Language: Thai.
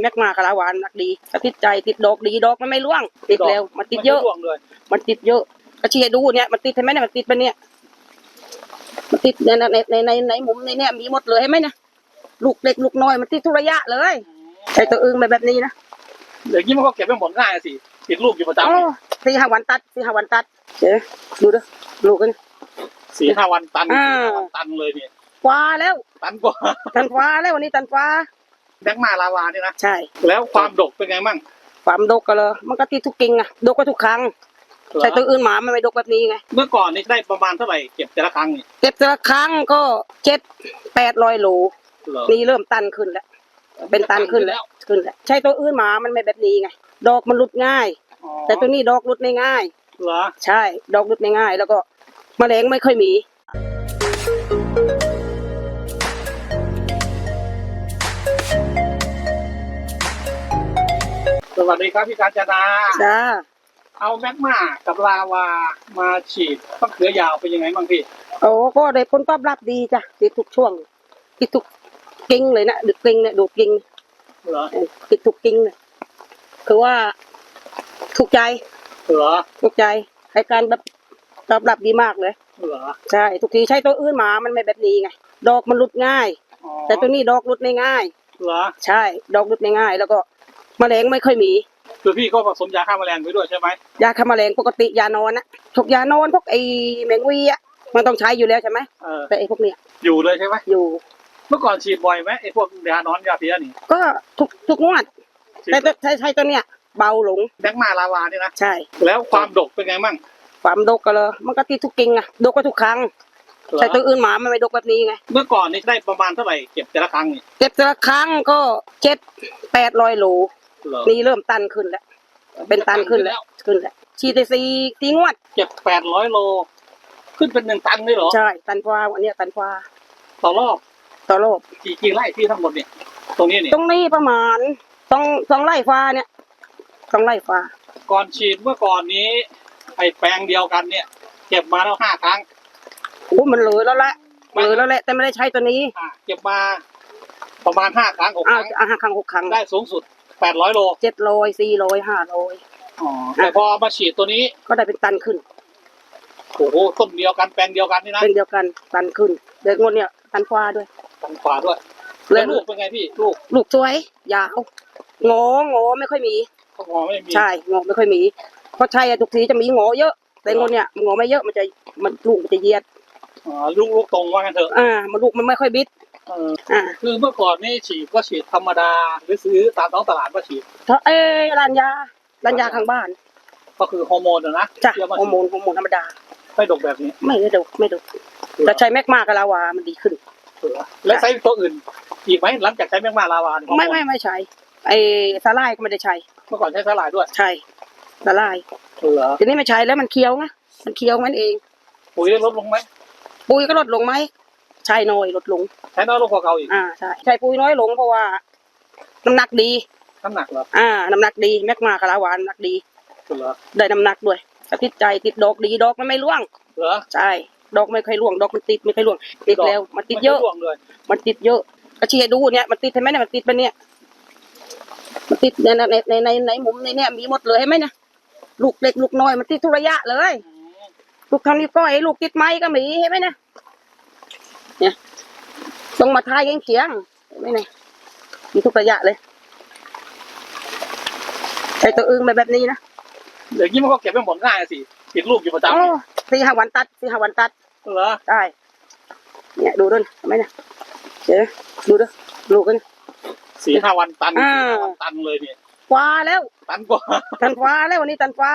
แม็กมาคาราวานนักดีกระติดใจติดดอกดีดอกมันไม่ร่วง ติดเร็วมันติดเยอะไม่ร่วงเลยมันติดเยอะก็ชี้ให้ดูเนี่ยมันติดเห็นไหมเนี่ยมันติดไปเนี่ยมันติดในในในในในมุมในเนี่ยมีหมดเลยเห็นไหมเนี่ยลูกเล็กลูกน้อยมันติดทุกระยะเลยใช้ตัวอึ้งไปแบบนี้นะเดี๋ยวนี้มันก็เก็บไปหมดง่ายสิติดลูกอยู่ประจำโอ้สี่ห้าวันตัดสี่ห้าวันตัดเจ๊ดูดิลูกกันสี่ห้าวันตันอ่าสี่ห้าวันตันเลยเนี่ยฟ้าแล้ว ตันกว่าตันฟ้าแล้ววันนี้ตันฟ้า แบงค์มาลาวานี่นะ ใช่ แล้วความดกเป็นไงมั่งความดกก็เลย มันก็ติดทุกกิ่งอะดกก็ทุกครั้งเหรอใช้ตัวอื่นหมามันไม่ดกแบบนี้ไง เมื่อก่อนนี่ได้ประมาณเท่าไหร่เก็บแต่ละครั้งนี่เก็บแต่ละครั้งก็เจ็ดแปดร้อยโลเหรอนี่เริ่มตันขึ้นแล้ว เป็นตันขึ้นแล้ว ขึ้นแล้ว ใช้ตัวอื่นหมามันไม่แบบนี้ไง ดอกมันหลุดง่ายอ๋อแต่ตัวนี้ดอกหลุดไม่ง่าย เหรอ ใช่ ดอกหลุดไม่ง่าย แล้วก็แมลงไม่ค่อยมี สวัสดีครับพี่การจนา จ้า เอาแมกมากับลาวามาฉีดมะเขือยาวเป็นยังไงบ้างพี่ โอ้ก็ได้ผลตอบรับดีจ้ะติดทุกช่วงติดทุกกิ่งเลยนะดึกกิ่งเนี่ยดูดกิ่งเหรอเออติดทุกกิ่งเลยคือว่าถูกใจเหรอถูกใจให้การแบบตอบรับดีมากเลยเหรอใช่ทุกทีใช้ตัวอื่นหมามันไม่แบบนี้ไงดอกมันหลุดง่ายอ๋อแต่ตัวนี้ดอกหลุดไม่ง่ายเหรอใช่ ดอกหลุดไม่ง่าย แล้วก็ แมลงไม่ค่อยมี คือพี่ก็ผสมยาฆ่าแมลงไปด้วยใช่ไหมยาฆ่าแมลงปกติยานอนนะทุกยานอนพวกไอ้แมงวีอะมันต้องใช้อยู่แล้วใช่ไหมเออแต่ไอ้พวกเนี้ยอยู่เลยใช่ไหมอยู่ เมื่อก่อนฉีดบ่อยไหมไอ้พวกยานอนยาเพี้ยนี่ก็ทุกทุกงวดฉีดแต่ตัวใช้ใช้ตัวเนี้ยเบาลงแบงค์มาลาวานี่นะใช่ แล้วความดกเป็นไงมั่งความดกก็เลยมันก็ติดทุกกิ่งอะดกก็ทุกครั้งเหรอใช้ตัวอื่นหมามันไม่ดกแบบนี้ไง เมื่อก่อนนี่ได้ประมาณเท่าไหร่เก็บแต่ละครั้งนี่เก็บแต่ละครั้งก็เจ็ดแปดร้อยโล เหรอนี่เริ่มตันขึ้นแล้ว เป็นตันขึ้นแล้ว ขึ้นแล้วฉีดไปสี่สี่งวดเก็บแปดร้อยโล ขึ้นเป็นหนึ่งตันเลยเหรอ ใช่ ตันฟ้าวันเนี้ยตันฟ้าต่อรอบต่อโลกกี่กี่ไร่พี่ทั้งหมดเนี่ย ตรงนี้เนี่ยตรงนี้ประมาณสองสองไร่ฟ้าเนี่ยสองไร่ฟ้า ก่อนฉีดเมื่อก่อนนี้ ไอ้แปลงเดียวกันเนี่ย เก็บมาแล้วห้าครั้งโอ้มันเลยแล้วแหละเลยแล้วแหละแต่ไม่ได้ใช้ตัวนี้ อะเก็บมาประมาณห้าครั้งหกคอ้าวรั้งอาหารครั้งหกครั้ง ได้สูงสุด แปดร้อยโลเจ็ดร้อยสี่ร้อยห้าร้อยอ๋อแต่พอมาฉีดตัวนี้ก็ได้เป็นตันขึ้นโอ้โหต้นเดียวกันแปลงเดียวกันนี่นะเป็นเดียวกันตันขึ้นเด็กงวดเนี่ยตันฟ้าด้วยตันขวาด้วยเลแล้วยลูกเป็นไงพี่ลูกลูกสวยยาวงองอไม่ค่อยมีก็พอไม่มีใช่งอไม่ค่อยมีเพราะใช่อะทุกทีจะมีงอเยอะ แต่งวดเนี่ยงอไม่เยอะมันจะมันลูกมันจะเหยียดอ๋อลูกลูกตรงว่ากันเถอะอ่ามันลูกมันไม่ค่อยบิดเอออ่า คือเมื่อก่อนนี่ฉีดก็ฉีดธรรมดาหรือซื้อตามท้องตลาดก็ฉีดถ้าเอ้ยร้านยาร้านยาข้างบ้าน ก็คือฮอร์โมนอะนะจ้ะที่เอามาฮอร์โมนฮอร์โมนธรรมดาไม่ดกแบบนี้ ไม่ได้ดกไม่ดกแต่ใช้แมกมากับลาวามันดีขึ้นแล้วใช้ตัวอื่นอีกไหมหลังจากใช้แมกมาลาวาเนี่ยไม่ไม่ไม่ใช้ไอ้สาลายก็ไม่ได้ใช้เมื่อก่อนใช้สลายด้วยใช่สาลายเหรอทีนี้ไม่ใช้แล้วมันเคี้ยวไงมันเคี้ยวมันเอง ปุ๋ยได้ลดลงไหมปุ๋ยก็ลดลงไหม ใช่น้อยลดลง ใช้น้อยลงกว่าเก่าอีกอ่าใช่ใช้ปุ๋ยน้อยลงเพราะว่าน้ำหนักดี น้ำหนักเหรออ่าน้ำหนักดีแมกมากับลาวาน้ำหนักดีเหรอได้น้ำหนักด้วยกระติดใจติดดอกดีดอกมันไม่ร่วงเหรอใช่ดอกไม่ค่อยร่วงดอกมันติดไม่ค่อยร่วง ติดแล้วมันติดเยอะไม่ร่วงเลยมันติดเยอะก็ชี้ให้ดูเนี่ยมันติดเห็นไหมเนี่ยมันติดไปเนี่ยมันติดในในในในในมุมในเนี่ยมีหมดเลยเห็นไหมเนี่ยลูกเล็กลูกน้อยมันติดทุกระยะเลย ลูกทำนิ้วก้อยลูกติดไม้ก็มีเห็นไหมเนี่ย เนี่ยต้องมาทายเคียงๆเห็นไหมเนี่ยมีทุกระยะเลยใช้ตัวอึ้งไปแบบนี้นะเดี๋ยวนี้มันก็เก็บไปหมดง่ายสิติดลูกอยู่ประจำโอ้สี่ห้าวันตัดสี่ห้าวันตัดเหรอได้เนี่ยดูด้วยเห็นไหมเนี่ยเจ๊ดูด้วยลูกกันสี่ห้าวันตันอ่าสี่ห้าวันตันเลยเนี่ยฟ้าแล้ว ตันกว่า ตันฟ้าแล้ววันนี้ตันฟ้า